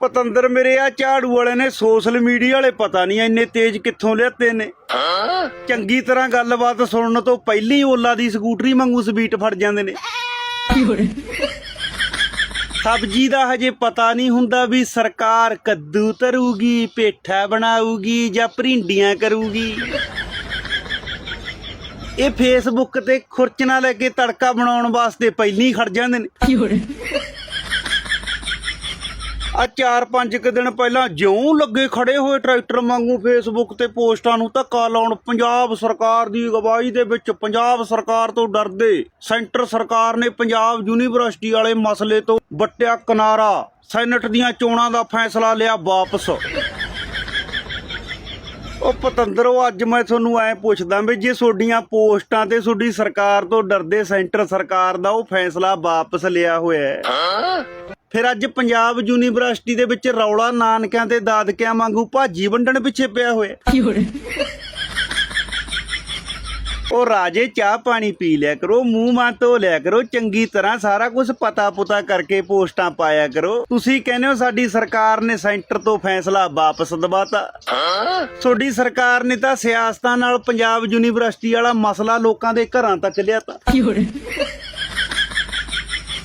ਪਤੰਦਰ ਮੇਰੇ ਆ ਝਾੜੂ ਵਾਲੇ ਨੇ ਸੋਸ਼ਲ ਮੀਡੀਆ ਵਾਲੇ ਪਤਾ ਨਹੀਂ ਇੰਨੇ ਤੇਜ਼ ਕਿੱਥੋਂ ਲਿਆਤੇ ਨੇ। ਚੰਗੀ ਤਰ੍ਹਾਂ ਗੱਲਬਾਤ ਸੁਣਨ ਤੋਂ ਪਹਿਲਾਂ ਓਲਾ ਦੀ ਸਕੂਟਰੀ ਵਾਂਗੂ ਸਪੀਡ ਫੜ ਜਾਂਦੇ ਨੇ। ਸਬਜੀ ਦਾ ਹਜੇ ਪਤਾ ਨਹੀਂ ਹੁੰਦਾ ਵੀ ਸਰਕਾਰ ਕੱਦੂ ਤਰੂਗੀ ਪੇਠਾ ਬਣਾਊਗੀ ਜਾਂ ਭਰਿੰਡੀਆਂ ਕਰੂਗੀ। ਇਹ ਫੇਸਬੁੱਕ ਤੇ ਖੁਰਚਣਾ ਲੈ ਕੇ ਤੜਕਾ ਬਣਾਉਣ ਵਾਸਤੇ ਪਹਿਲਾਂ ਹੀ ਖੜ ਜਾਂਦੇ ਨੇ। ਆ 4-5 ਕੁ ਦਿਨ ਪਹਿਲਾਂ ਜਿਉਂ ਲੱਗੇ ਖੜੇ ਹੋਏ ਟਰੈਕਟਰ ਵਾਂਗੂ ਫੇਸਬੁੱਕ ਤੇ ਪੋਸਟਾਂ ਨੂੰ ਧੱਕਾ ਲਾਉਣ ਪੰਜਾਬ ਸਰਕਾਰ ਦੀ ਅਗਵਾਈ ਦੇ ਵਿੱਚ ਪੰਜਾਬ ਸਰਕਾਰ ਤੋਂ ਡਰਦੇ ਸੈਂਟਰ ਸਰਕਾਰ ਨੇ ਪੰਜਾਬ ਯੂਨੀਵਰਸਿਟੀ ਵਾਲੇ ਮਸਲੇ ਤੋਂ ਵੱਟਿਆ ਕਿਨਾਰਾ, ਸੈਨੇਟ ਦੀਆਂ ਚੋਣਾਂ ਦਾ ਫੈਸਲਾ ਲਿਆ ਵਾਪਸ। ਉਹ ਪਤੰਦਰੋ ਅੱਜ ਮੈਂ ਤੁਹਾਨੂੰ ਐ ਪੁੱਛਦਾ ਵੀ ਜੇ ਤੁਹਾਡੀਆਂ ਪੋਸਟਾਂ ਤੇ ਤੁਹਾਡੀ ਸਰਕਾਰ ਤੋਂ ਡਰਦੇ ਸੈਂਟਰ ਸਰਕਾਰ ਦਾ ਉਹ ਫੈਸਲਾ ਵਾਪਸ ਲਿਆ ਹੋਇਆ ਹੈ? ਫਿਰ ਅੱਜ ਪੰਜਾਬ ਯੂਨੀਵਰਸਿਟੀ ਦੇ ਵਿੱਚ ਰੌਲਾ ਨਾਨਕਿਆਂ ਤੇ ਦਾਦਕਿਆਂ ਵਾਂਗੂ ਭਾਜੀ ਵੰਡਣ ਪਿੱਛੇ ਪਿਆ ਹੋਇਆ। ਉਹ ਰਾਜੇ ਚਾਹ ਪਾਣੀ ਪੀ ਲਿਆ ਕਰੋ ਮੂੰਹ ਮਾਂ ਧੋ ਲਿਆ ਕਰੋ ਚੰਗੀ ਤਰ੍ਹਾਂ ਸਾਰਾ ਕੁਝ ਪਤਾ ਪੁਤਾ ਕਰਕੇ ਪੋਸਟਾਂ ਪਾਇਆ ਕਰੋ। ਤੁਸੀਂ ਕਹਿੰਦੇ ਹੋ ਸਾਡੀ ਸਰਕਾਰ ਨੇ ਸੈਂਟਰ ਤੋਂ ਫੈਸਲਾ ਵਾਪਸ ਦਬਾਤਾ ਤੁਹਾਡੀ ਸਰਕਾਰ ਨੇ ਤਾਂ ਸਿਆਸਤਾਂ ਨਾਲ ਪੰਜਾਬ ਯੂਨੀਵਰਸਿਟੀ ਵਾਲਾ ਮਸਲਾ ਲੋਕਾਂ ਦੇ ਘਰਾਂ ਤੱਕ ਲਿਆਤਾ।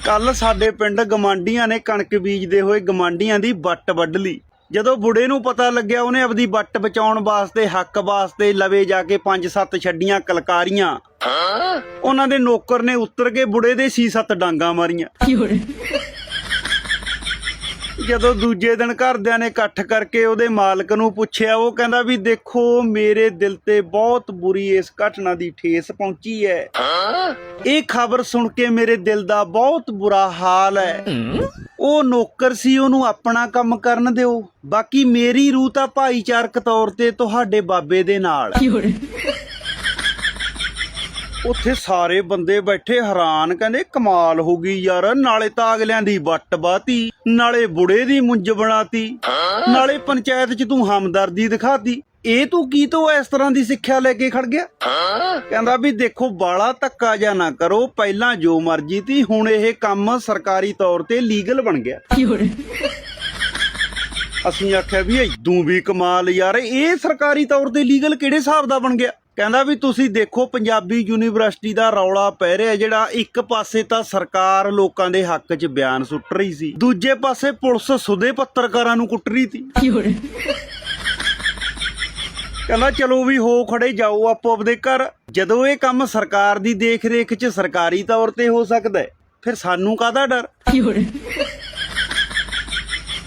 ਕੱਲ ਸਾਡੇ ਪਿੰਡ ਗਮਾਂਡੀਆਂ ਨੇ ਕਣਕ ਬੀਜਦੇ ਹੋਏ ਗਮਾਂਡੀਆਂ ਦੀ ਵੱਟ ਵੱਢ ਲਈ। ਜਦੋਂ ਬੁੜੇ ਨੂੰ ਪਤਾ ਲੱਗਿਆ ਉਹਨੇ ਆਪਦੀ ਵੱਟ ਬਚਾਉਣ ਵਾਸਤੇ ਹੱਕ ਵਾਸਤੇ ਲਵੇ ਜਾ ਕੇ ਪੰਜ ਸੱਤ ਛੱਡੀਆਂ ਕਲਕਾਰੀਆਂ। ਉਹਨਾਂ ਦੇ ਨੌਕਰ ਨੇ ਉੱਤਰ ਕੇ ਬੁੜੇ ਦੇ ਛੀ ਸੱਤ ਡਾਂਗਾ ਮਾਰੀਆਂ। ਜਦੋਂ ਦੂਜੇ ਦਿਨ ਘਰਦਿਆਂ ਨੇ ਇਕੱਠ ਕਰਕੇ ਉਹਦੇ ਮਾਲਕ ਨੂੰ ਪੁੱਛਿਆ ਉਹ ਕਹਿੰਦਾ ਵੀ ਦੇਖੋ ਮੇਰੇ ਦਿਲ ਤੇ ਬਹੁਤ ਬੁਰੀ ਇਸ ਘਟਨਾ ਦੀ ਠੇਸ ਪਹੁੰਚੀ ਹੈ। ਇਹ ਖਬਰ ਸੁਣ ਕੇ ਮੇਰੇ ਦਿਲ ਦਾ ਬਹੁਤ ਬੁਰਾ ਹਾਲ ਹੈ। ਉਹ ਨੌਕਰ ਸੀ ਉਹਨੂੰ ਆਪਣਾ ਕੰਮ ਕਰਨ ਦਿਓ। ਬਾਕੀ ਮੇਰੀ ਰੂਹ ਤਾਂ ਭਾਈਚਾਰਕ ਤੌਰ ਤੇ ਤੁਹਾਡੇ ਬਾਬੇ ਦੇ ਨਾਲ। ਉੱਥੇ ਸਾਰੇ ਬੰਦੇ ਬੈਠੇ ਹੈਰਾਨ ਕਹਿੰਦੇ ਕਮਾਲ ਹੋ ਗਈ ਯਾਰ ਨਾਲੇ ਤਾਂ ਅਗਲਿਆਂ ਦੀ ਵੱਟ ਬਾਤੀ ਨਾਲੇ ਬੁੜੇ ਦੀ ਮੁੰਜ ਬਣਾਤੀ ਨਾਲੇ ਪੰਚਾਇਤ 'ਚ ਤੂੰ ਹਮਦਰਦੀ ਦਿਖਾਤੀ। ਇਹ ਤੂੰ ਕੀ ਤੋਂ ਇਸ ਤਰ੍ਹਾਂ ਦੀ ਸਿੱਖਿਆ ਲੈ ਕੇ ਖੜ ਗਿਆ? ਕਹਿੰਦਾ ਵੀ ਦੇਖੋ ਬਾਲਾ ਧੱਕਾ ਜਾਂ ਨਾ ਕਰੋ ਪਹਿਲਾਂ ਜੋ ਮਰਜ਼ੀ ਤੀ ਹੁਣ ਇਹ ਕੰਮ ਸਰਕਾਰੀ ਤੌਰ ਤੇ ਲੀਗਲ ਬਣ ਗਿਆ। ਅਸੀਂ ਆਖਿਆ ਵੀ ਇਦੋਂ ਵੀ ਕਮਾਲ ਯਾਰ ਇਹ ਸਰਕਾਰੀ ਤੌਰ ਤੇ ਲੀਗਲ ਕਿਹੜੇ ਹਿਸਾਬ ਦਾ ਬਣ ਗਿਆ? ਕਹਿੰਦਾ ਵੀ ਤੁਸੀਂ ਦੇਖੋ ਪੰਜਾਬੀ ਯੂਨੀਵਰਸਿਟੀ ਦਾ ਰੌਲਾ ਪੈ ਰਿਹਾ ਜਿਹੜਾ ਇੱਕ ਪਾਸੇ ਤਾਂ ਸਰਕਾਰ ਲੋਕਾਂ ਦੇ ਹੱਕ 'ਚ ਬਿਆਨ ਸੁੱਟ ਰਹੀ ਸੀ ਦੂਜੇ ਪਾਸੇ ਪੁਲਿਸ ਸੁਦੇ ਪੱਤਰਕਾਰਾਂ ਨੂੰ ਕੁੱਟ ਰਹੀ ਸੀ। ਕਹਿੰਦਾ ਚਲੋ ਵੀ ਹੋ ਖੜੇ ਜਾਓ ਆਪੋ ਆਪਦੇ ਘਰ। ਜਦੋਂ ਇਹ ਕੰਮ ਸਰਕਾਰ ਦੀ ਦੇਖ ਰੇਖ 'ਚ ਸਰਕਾਰੀ ਤੌਰ ਤੇ ਹੋ ਸਕਦਾ ਹੈ, ਫਿਰ ਸਾਨੂੰ ਕਾਹਦਾ ਡਰ?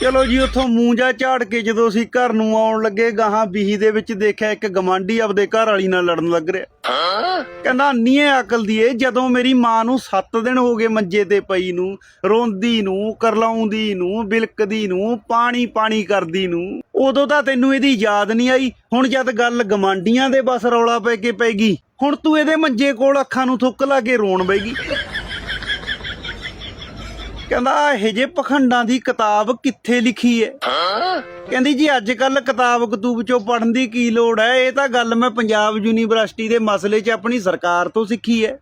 ਚਲੋ ਜੀ, ਉੱਥੋਂ ਮੂੰਹ ਜਾ ਝਾੜ ਕੇ ਜਦੋਂ ਅਸੀਂ ਘਰ ਨੂੰ ਆਉਣ ਲੱਗੇ, ਗਾਹਾਂ ਬੀਹੀ ਦੇ ਵਿੱਚ ਦੇਖਿਆ ਇੱਕ ਗਵਾਂਢੀ ਆਪਦੇ ਘਰ ਵਾਲੀ ਨਾਲ ਲੜਨ ਲੱਗ ਰਿਹਾ। ਕਹਿੰਦਾ ਨੀਏ ਅਕਲ ਦੀ ਏ, ਜਦੋਂ ਮੇਰੀ ਮਾਂ ਨੂੰ 7 ਦਿਨ ਹੋ ਗਏ ਮੰਜੇ ਤੇ ਪਈ ਨੂੰ, ਰੋਂਦੀ ਨੂੰ, ਕਰਲਾਉਂਦੀ ਨੂੰ, ਬਿਲਕਦੀ ਨੂੰ, ਪਾਣੀ ਪਾਣੀ ਕਰਦੀ ਨੂੰ, ਉਦੋਂ ਤਾਂ ਤੈਨੂੰ ਇਹਦੀ ਯਾਦ ਨਹੀਂ ਆਈ। ਹੁਣ ਜਦ ਗੱਲ ਗਵਾਂਢੀਆਂ ਦੇ ਬਸ ਰੌਲਾ ਪੈ ਕੇ ਪੈਗੀ ਹੁਣ ਤੂੰ ਇਹਦੇ ਮੰਜੇ ਕੋਲ ਅੱਖਾਂ ਨੂੰ ਥੁੱਕ ਲਾ ਕੇ ਰੋਣ ਬੈਗੀ ਕਹਿੰਦਾ ਇਹ ਜੇ ਪਖੰਡਾਂ ਦੀ ਕਿਤਾਬ ਕਿੱਥੇ ਲਿਖੀ ਹੈ ਕਹਿੰਦੀ ਜੀ ਅੱਜ ਕੱਲ ਕਿਤਾਬ ਕਤੂਬ ਚੋਂ ਪੜਨ ਦੀ ਕੀ ਲੋੜ ਹੈ? ਇਹ ਤਾਂ ਗੱਲ ਮੈਂ ਪੰਜਾਬ ਯੂਨੀਵਰਸਿਟੀ ਦੇ ਮਸਲੇ 'ਚ ਆਪਣੀ ਸਰਕਾਰ ਤੋਂ ਸਿੱਖੀ ਹੈ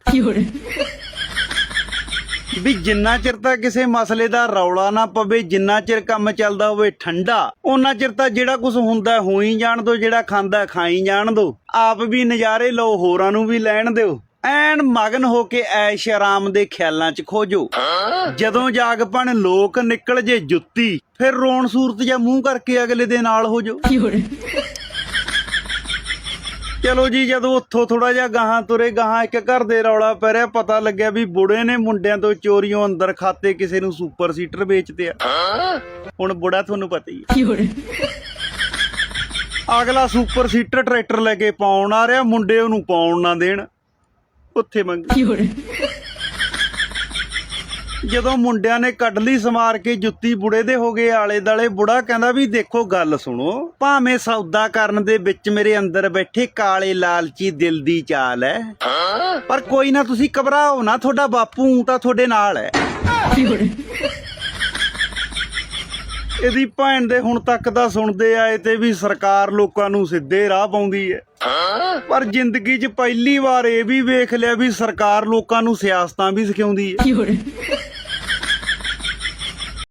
ਵੀ ਜਿੰਨਾ ਚਿਰ ਤਾਂ ਕਿਸੇ ਮਸਲੇ ਦਾ ਰੌਲਾ ਨਾ ਪਵੇ ਜਿੰਨਾ ਚਿਰ ਕੰਮ ਚੱਲਦਾ ਹੋਵੇ ਠੰਡਾ ਉਹਨਾਂ ਚਿਰ ਤਾਂ ਜਿਹੜਾ ਕੁਝ ਹੁੰਦਾ ਹੋ ਹੀ ਜਾਣ ਦੋ ਜਿਹੜਾ ਖਾਂਦਾ ਖਾਈ ਜਾਣ ਦੋ। ਆਪ ਵੀ ਨਜ਼ਾਰੇ ਲਓ ਹੋਰਾਂ ਨੂੰ ਵੀ ਲੈਣ ਦਿਓ। ਐਨ ਮਗਨ ਹੋ ਕੇ ਐਸ਼ ਆਰਾਮ ਦੇ ਖਿਆਲਾਂ 'ਚ ਖੋਜੋ। ਜਦੋਂ ਜਾਗਪਣ ਲੋਕ ਨਿਕਲ ਜੇ ਜੁੱਤੀ ਫਿਰ ਰੋਣ ਸੂਰਤ ਜਾਂ ਮੂੰਹ ਕਰਕੇ ਅਗਲੇ ਦੇ ਨਾਲ ਹੋ ਜਾਓ ਚਲੋ ਜੀ ਜਦੋਂ ਉੱਥੋਂ ਥੋੜਾ ਜਿਹਾ ਗਾਹਾਂ ਤੁਰੇ ਗਾਹਾਂ ਇੱਕ ਘਰ ਦੇ ਰੌਲਾ ਪੈ ਰਿਹਾ ਪਤਾ ਲੱਗਿਆ ਵੀ ਬੁੜੇ ਨੇ ਮੁੰਡਿਆਂ ਤੋਂ ਚੋਰੀਆਂ ਅੰਦਰ ਖਾਤੇ ਕਿਸੇ ਨੂੰ ਸੁਪਰ ਸੀਟਰ ਵੇਚਦੇ ਆ। ਹੁਣ ਬੁੜਾ ਤੁਹਾਨੂੰ ਪਤਾ ਹੀ ਹੈ ਅਗਲਾ ਸੁਪਰ ਸੀਟਰ ਟਰੈਕਟਰ ਲੈ ਕੇ ਪਾਉਣ ਆ ਰਿਹਾ ਮੁੰਡੇ ਉਹਨੂੰ ਪਾਉਣ ਨਾ ਦੇਣ। ਉੱਥੇ ਮੰਗ ਜਦੋਂ ਮੁੰਡਿਆਂ ਨੇ ਕੱਢ ਲਈ ਸਮਾਰ ਕੇ ਜੁੱਤੀ ਬੁੜੇ ਦੇ ਹੋ ਗਏ ਆਲੇ ਦਾਲੇ ਬੁੜਾ ਕਹਿੰਦਾ ਵੀ ਦੇਖੋ ਗੱਲ ਸੁਣੋ ਭਾਵੇਂ ਸੌਦਾ ਕਰਨ ਦੇ ਵਿੱਚ ਮੇਰੇ ਅੰਦਰ ਬੈਠੇ ਕਾਲੇ ਲਾਲਚੀ ਦਿਲ ਦੀ ਚਾਲ ਹੈ। ਪਰ ਕੋਈ ਨਾ ਤੁਸੀਂ ਘਬਰਾਓ ਨਾ ਤੁਹਾਡਾ ਬਾਪੂ ਤਾਂ ਤੁਹਾਡੇ ਨਾਲ ਹੈ। ਇਹਦੀ ਭੈਣ ਦੇ ਹੁਣ ਤੱਕ ਦਾ ਸੁਣਦੇ ਆਏ ਤੇ ਵੀ ਸਰਕਾਰ ਲੋਕਾਂ ਨੂੰ ਸਿੱਧੇ ਰਾਹ ਪਾਉਂਦੀ ਹੈ। ਪਰ ਜ਼ਿੰਦਗੀ 'ਚ ਪਹਿਲੀ ਵਾਰ ਇਹ ਵੀ ਵੇਖ ਲਿਆ ਵੀ ਸਰਕਾਰ ਲੋਕਾਂ ਨੂੰ ਸਿਆਸਤਾਂ ਵੀ ਸਿਖਾਉਂਦੀ ਹੈ।